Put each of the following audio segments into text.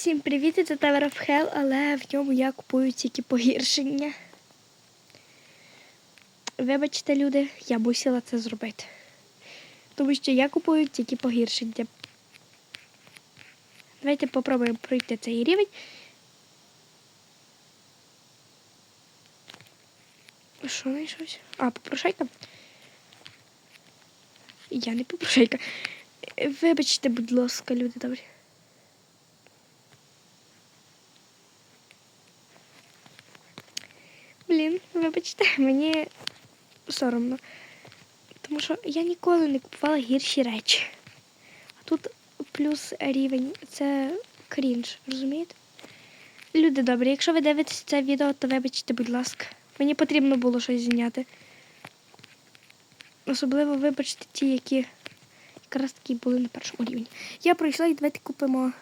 Всім привіт, це Tower of Hell, але в ньому я купую тільки погіршення. Вибачте, люди, я мусила це зробити. Тому що я купую тільки погіршення. Давайте попробуємо пройти цей рівень. Що знайшовся? А, попрошайка? Я не попрошайка. Вибачте, будь ласка, люди добрі. Блін, вибачте, мені соромно. Тому що я ніколи не купувала гірші речі. А тут плюс рівень це крінж, розумієте? Люди добрі, якщо ви дивитесь це відео, то вибачте, будь ласка. Мені потрібно було щось зняти. Особливо вибачте ті, які якраз таки були на першому рівні. Я пройшла і давайте купимо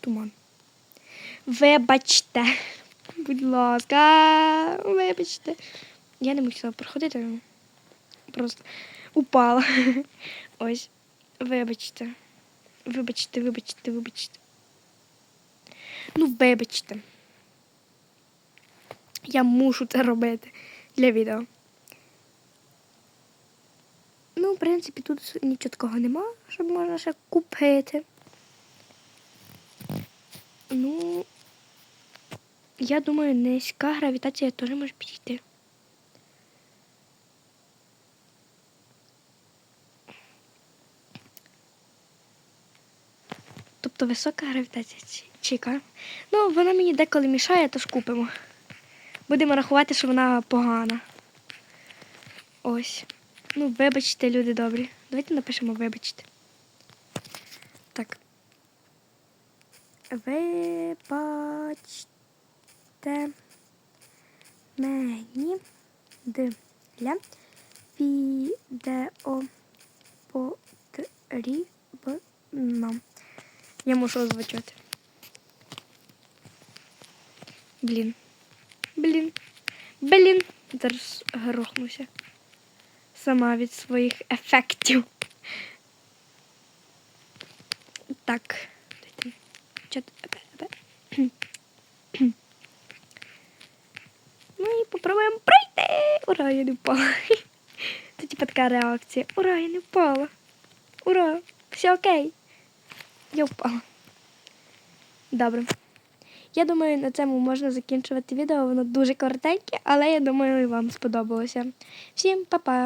туман. Вибачте. Будь ласка, вибачте. Я не мусила проходити. Просто упала. Ось. Вибачте. Вибачте, вибачте, вибачте. Ну, вибачте. Я мушу це робити для відео. Ну, в принципі, тут нічого такого нема, щоб можна ще купити. Ну, я думаю, низька гравітація теж може підійти. Тобто висока гравітація чіка. Ну, вона мені деколи мішає, тож купимо. Будемо рахувати, що вона погана. Ось. Ну, вибачте, люди добрі. Давайте напишемо вибачте. Так. Вибачте мені для відео потрібно. Я мушу озвучувати. Блін. Блін. Блін. Зараз грохнуся. Сама від своїх ефектів. Так. Дайте. Чот. епе, епе. Ну і попробуємо пройти. Ура, я не впала. Це типа така реакція. Ура, я не впала. Ура, все окей. Я впала. Добре. Я думаю, на цьому можна закінчувати відео. Воно дуже коротеньке, але я думаю, вам сподобалося. Всім па-па!